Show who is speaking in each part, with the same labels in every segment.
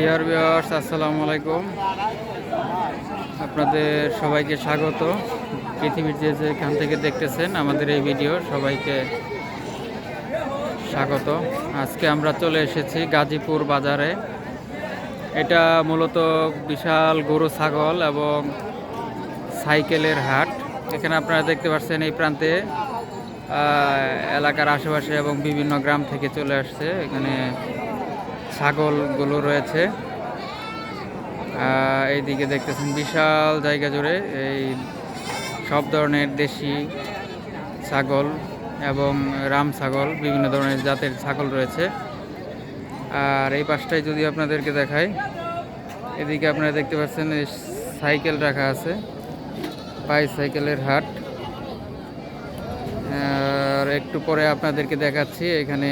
Speaker 1: Dear viewers আসসালামু আলাইকুম। আপনাদের সবাইকে স্বাগত। পৃথিবীর যে যেখান থেকে দেখতেছেন আমাদের এই ভিডিও, সবাইকে স্বাগত। আজকে আমরা চলে এসেছি গাজীপুর বাজারে। এটা মূলত বিশাল গরু, ছাগল এবং সাইকেলের হাট। এখানে আপনারা দেখতে পাচ্ছেন এই প্রান্তে এলাকার আশেপাশে এবং বিভিন্ন গ্রাম থেকে চলে আসছে। এখানে ছাগলগুলো রয়েছে। এইদিকে দেখতেছেন বিশাল জায়গা জুড়ে এই সব ধরনের দেশি ছাগল এবং রাম ছাগল, বিভিন্ন ধরনের জাতের ছাগল রয়েছে। আর এই পাশটায় যদি আপনাদেরকে দেখাই, এদিকে আপনারা দেখতে পাচ্ছেন সাইকেল রাখা আছে বাই সাইকেলের হাট। আর একটু পরে আপনাদেরকে দেখাচ্ছি, এখানে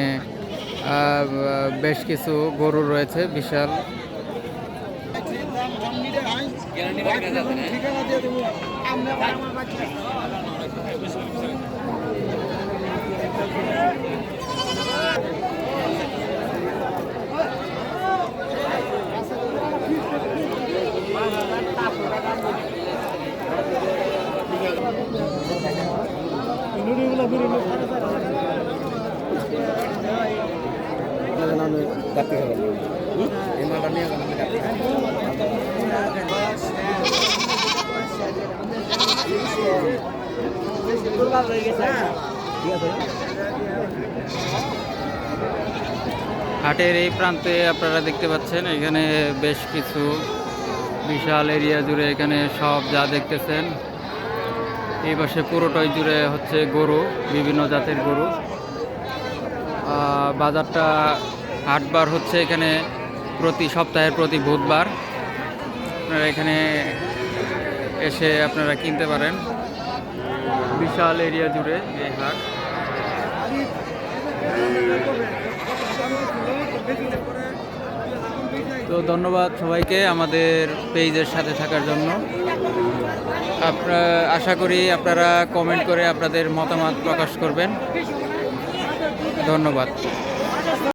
Speaker 1: বেশ কিছু গরু রয়েছে বিশাল। হাটের এই প্রান্তে আপনারা দেখতে পাচ্ছেন, এখানে বেশ কিছু বিশাল এরিয়া জুড়ে এখানে সব যা দেখতেছেন। এই পাশে পুরোটাই জুড়ে হচ্ছে গরু, বিভিন্ন জাতের গরু। বাজারটা হাটবার হচ্ছে এখানে প্রতি সপ্তাহের প্রতি বুধবার। আপনারা এখানে এসে আপনারা কিনতে পারেন। বিশাল এরিয়া জুড়ে এই হাট। তো ধন্যবাদ সবাইকে আমাদের পেজের সাথে থাকার জন্য। আপনারা, আশা করি আপনারা কমেন্ট করে আপনাদের মতামত প্রকাশ করবেন। ধন্যবাদ।